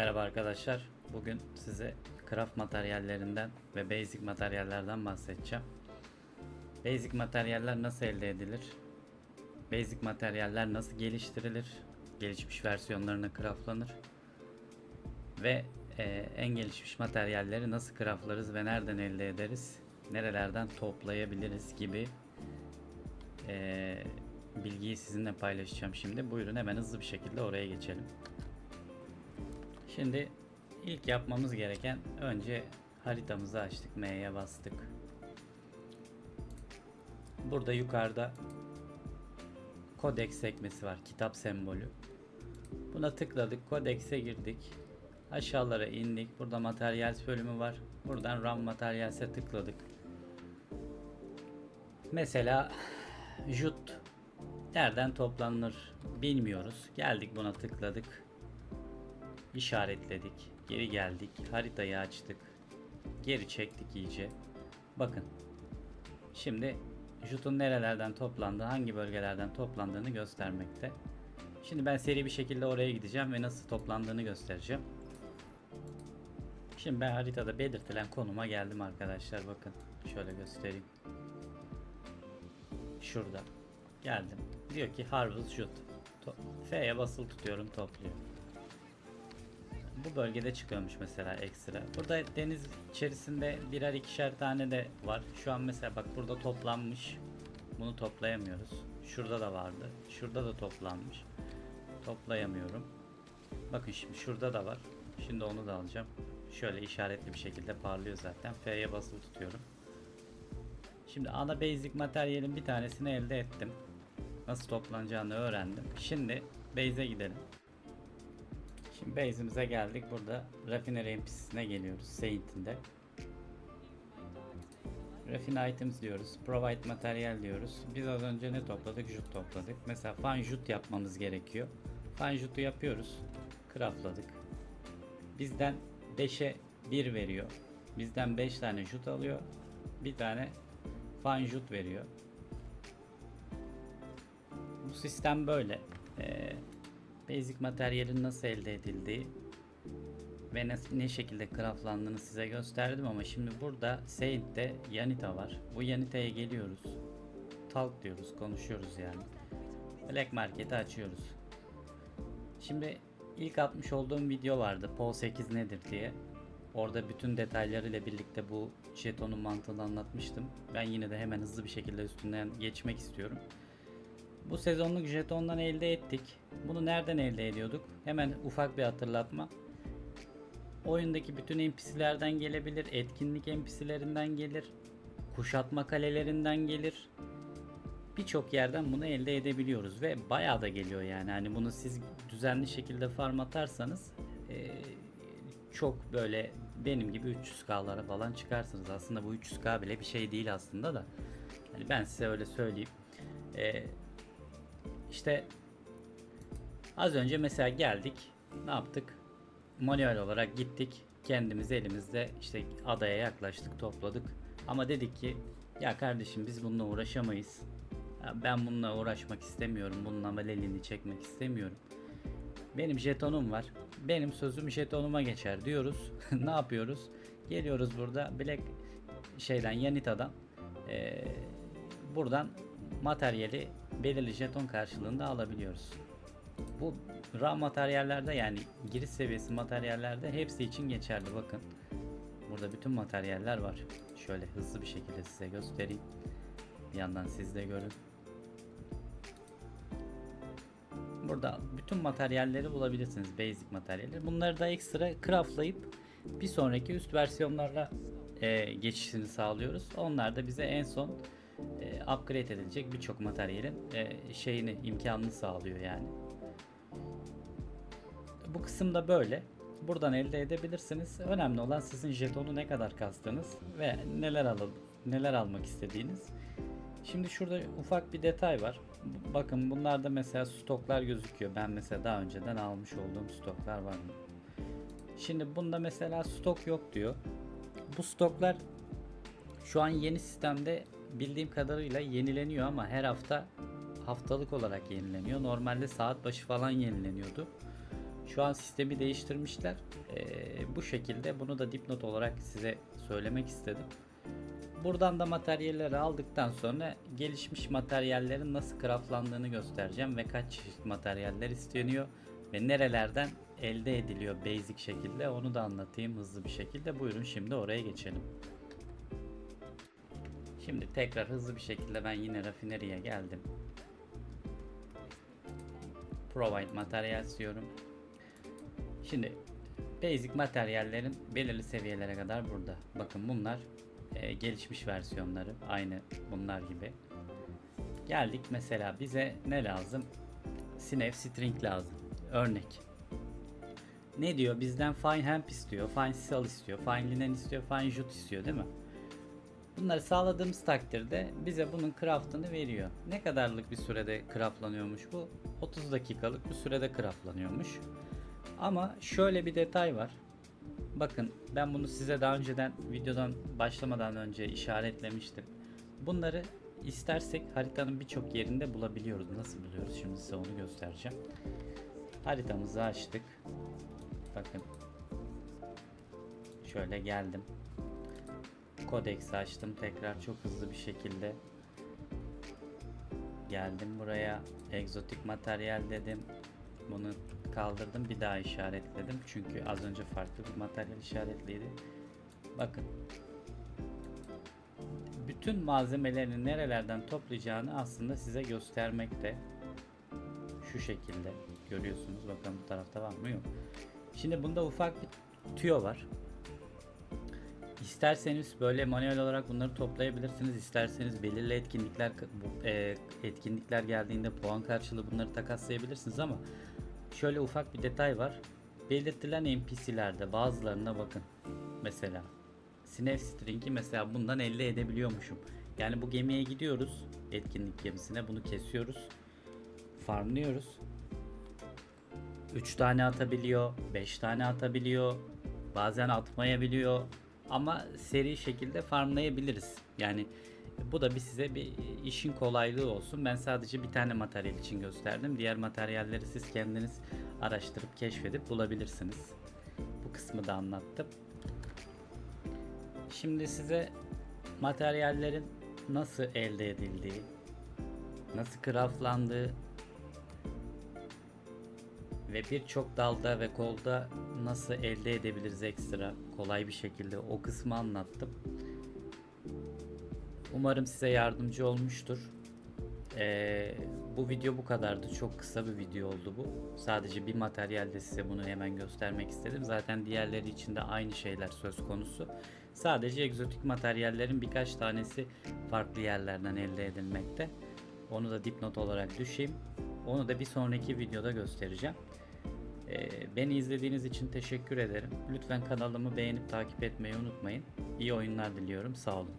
Merhaba arkadaşlar. Bugün size craft materyallerinden ve basic materyallerden bahsedeceğim. Basic materyaller nasıl elde edilir? Basic materyaller nasıl geliştirilir? Gelişmiş versiyonlarına craftlanır. Ve e, en gelişmiş materyalleri nasıl craftlarız ve nereden elde ederiz? Nerelerden toplayabiliriz gibi e, bilgiyi sizinle paylaşacağım şimdi. Buyurun hemen hızlı bir şekilde oraya geçelim. Şimdi ilk yapmamız gereken önce haritamızı açtık. M'ye bastık. Burada yukarıda Codex sekmesi var. Kitap sembolü. Buna tıkladık. Codex'e girdik. Aşağılara indik. Burada materyal bölümü var. Buradan RAM materyalse tıkladık. Mesela jut nereden toplanır bilmiyoruz. Geldik buna tıkladık işaretledik. Geri geldik. Haritayı açtık. Geri çektik iyice. Bakın. Şimdi jutun nerelerden toplandığı, hangi bölgelerden toplandığını göstermekte. Şimdi ben seri bir şekilde oraya gideceğim ve nasıl toplandığını göstereceğim. Şimdi ben haritada belirtilen konuma geldim arkadaşlar. Bakın şöyle göstereyim. Şurada. Geldim. Diyor ki Harvest. To- F'ye basılı tutuyorum topluyor bu bölgede çıkıyormuş mesela ekstra. Burada deniz içerisinde birer ikişer tane de var. Şu an mesela bak burada toplanmış. Bunu toplayamıyoruz. Şurada da vardı. Şurada da toplanmış. Toplayamıyorum. Bakın şimdi şurada da var. Şimdi onu da alacağım. Şöyle işaretli bir şekilde parlıyor zaten. F'ye basılı tutuyorum. Şimdi ana basic materyalin bir tanesini elde ettim. Nasıl toplanacağını öğrendim. Şimdi base'e gidelim. Şimdi base'imize geldik. Burada Rafineri NPC'sine geliyoruz. Saint'inde. Refine items diyoruz. Provide materyal diyoruz. Biz az önce ne topladık? Jut topladık. Mesela fan jut yapmamız gerekiyor. Fan jutu yapıyoruz. Craftladık. Bizden 5'e 1 veriyor. Bizden 5 tane jut alıyor. Bir tane fan jut veriyor. Bu sistem böyle. Ee, basic materyalin nasıl elde edildiği ve ne, ne şekilde craftlandığını size gösterdim ama şimdi burada Saint'te Yanita var. Bu Yanita'ya geliyoruz. Talk diyoruz, konuşuyoruz yani. Black Market'i açıyoruz. Şimdi ilk atmış olduğum video vardı. PO 8 nedir diye. Orada bütün detaylarıyla birlikte bu jetonun mantığını anlatmıştım. Ben yine de hemen hızlı bir şekilde üstünden geçmek istiyorum. Bu sezonluk jetondan elde ettik. Bunu nereden elde ediyorduk? Hemen ufak bir hatırlatma. Oyundaki bütün NPC'lerden gelebilir, etkinlik NPC'lerinden gelir, kuşatma kalelerinden gelir. Birçok yerden bunu elde edebiliyoruz ve bayağı da geliyor yani. Hani bunu siz düzenli şekilde farm atarsanız eee, çok böyle benim gibi 300k'lara falan çıkarsınız. Aslında bu 300k bile bir şey değil aslında da. Yani ben size öyle söyleyeyim. Eee işte az önce mesela geldik. Ne yaptık? Manuel olarak gittik. Kendimiz elimizde işte adaya yaklaştık, topladık. Ama dedik ki ya kardeşim biz bununla uğraşamayız. Ben bununla uğraşmak istemiyorum. Bununla velelini çekmek istemiyorum. Benim jetonum var. Benim sözüm jetonuma geçer diyoruz. ne yapıyoruz? Geliyoruz burada Black şeyden Yanita'dan eee, buradan materyali belirli jeton karşılığında alabiliyoruz. Bu raw materyallerde yani giriş seviyesi materyallerde hepsi için geçerli bakın. Burada bütün materyaller var. Şöyle hızlı bir şekilde size göstereyim. Bir yandan siz de görün. Burada bütün materyalleri bulabilirsiniz. Basic materyalleri. Bunları da ekstra craftlayıp bir sonraki üst versiyonlarla e, geçişini sağlıyoruz. Onlar da bize en son e, upgrade edilecek birçok materyalin e, şeyini imkanını sağlıyor yani. Bu kısımda böyle. Buradan elde edebilirsiniz. Önemli olan sizin jetonu ne kadar kastığınız ve neler alıp neler almak istediğiniz. Şimdi şurada ufak bir detay var. Bakın bunlarda mesela stoklar gözüküyor. Ben mesela daha önceden almış olduğum stoklar var. Şimdi bunda mesela stok yok diyor. Bu stoklar şu an yeni sistemde bildiğim kadarıyla yenileniyor ama her hafta haftalık olarak yenileniyor. Normalde saat başı falan yenileniyordu. Şu an sistemi değiştirmişler. Ee, bu şekilde bunu da dipnot olarak size söylemek istedim. Buradan da materyalleri aldıktan sonra gelişmiş materyallerin nasıl craftlandığını göstereceğim ve kaç çeşit materyaller isteniyor ve nerelerden elde ediliyor basic şekilde onu da anlatayım hızlı bir şekilde. Buyurun şimdi oraya geçelim. Şimdi tekrar hızlı bir şekilde ben yine rafineriye geldim. Provide materials diyorum. Şimdi basic materyallerin belirli seviyelere kadar burada. Bakın bunlar e, gelişmiş versiyonları. Aynı bunlar gibi. Geldik mesela bize ne lazım? Snap string lazım. Örnek. Ne diyor? Bizden fine hemp istiyor, fine cell istiyor, fine linen istiyor, fine jute istiyor değil mi? Bunları sağladığımız takdirde bize bunun craftını veriyor. Ne kadarlık bir sürede craftlanıyormuş bu? 30 dakikalık bir sürede craftlanıyormuş. Ama şöyle bir detay var. Bakın ben bunu size daha önceden videodan başlamadan önce işaretlemiştim. Bunları istersek haritanın birçok yerinde bulabiliyoruz. Nasıl buluyoruz? Şimdi size onu göstereceğim. Haritamızı açtık. Bakın. Şöyle geldim. Codex açtım tekrar çok hızlı bir şekilde. Geldim buraya. Egzotik materyal dedim. Bunu kaldırdım bir daha işaretledim. Çünkü az önce farklı bir materyal işaretliydi. Bakın. Bütün malzemelerini nerelerden toplayacağını aslında size göstermekte. Şu şekilde görüyorsunuz. Bakın bu tarafta var mı yok. Şimdi bunda ufak bir tüyo var. İsterseniz böyle manuel olarak bunları toplayabilirsiniz. İsterseniz belirli etkinlikler e, etkinlikler geldiğinde puan karşılığı bunları takaslayabilirsiniz ama şöyle ufak bir detay var. Belirtilen NPC'lerde bazılarına bakın. Mesela Snap String'i mesela bundan elde edebiliyormuşum. Yani bu gemiye gidiyoruz. Etkinlik gemisine bunu kesiyoruz. Farmlıyoruz. 3 tane atabiliyor, 5 tane atabiliyor. Bazen atmayabiliyor. Ama seri şekilde farmlayabiliriz. Yani bu da bir size bir işin kolaylığı olsun. Ben sadece bir tane materyal için gösterdim. Diğer materyalleri siz kendiniz araştırıp keşfedip bulabilirsiniz. Bu kısmı da anlattım. Şimdi size materyallerin nasıl elde edildiği, nasıl craftlandığı ve birçok dalda ve kolda nasıl elde edebiliriz ekstra kolay bir şekilde o kısmı anlattım. Umarım size yardımcı olmuştur. Ee, bu video bu kadardı. Çok kısa bir video oldu bu. Sadece bir materyalde size bunu hemen göstermek istedim. Zaten diğerleri için de aynı şeyler söz konusu. Sadece egzotik materyallerin birkaç tanesi farklı yerlerden elde edilmekte. Onu da dipnot olarak düşeyim. Onu da bir sonraki videoda göstereceğim. Ee, Beni izlediğiniz için teşekkür ederim. Lütfen kanalımı beğenip takip etmeyi unutmayın. İyi oyunlar diliyorum. Sağ olun.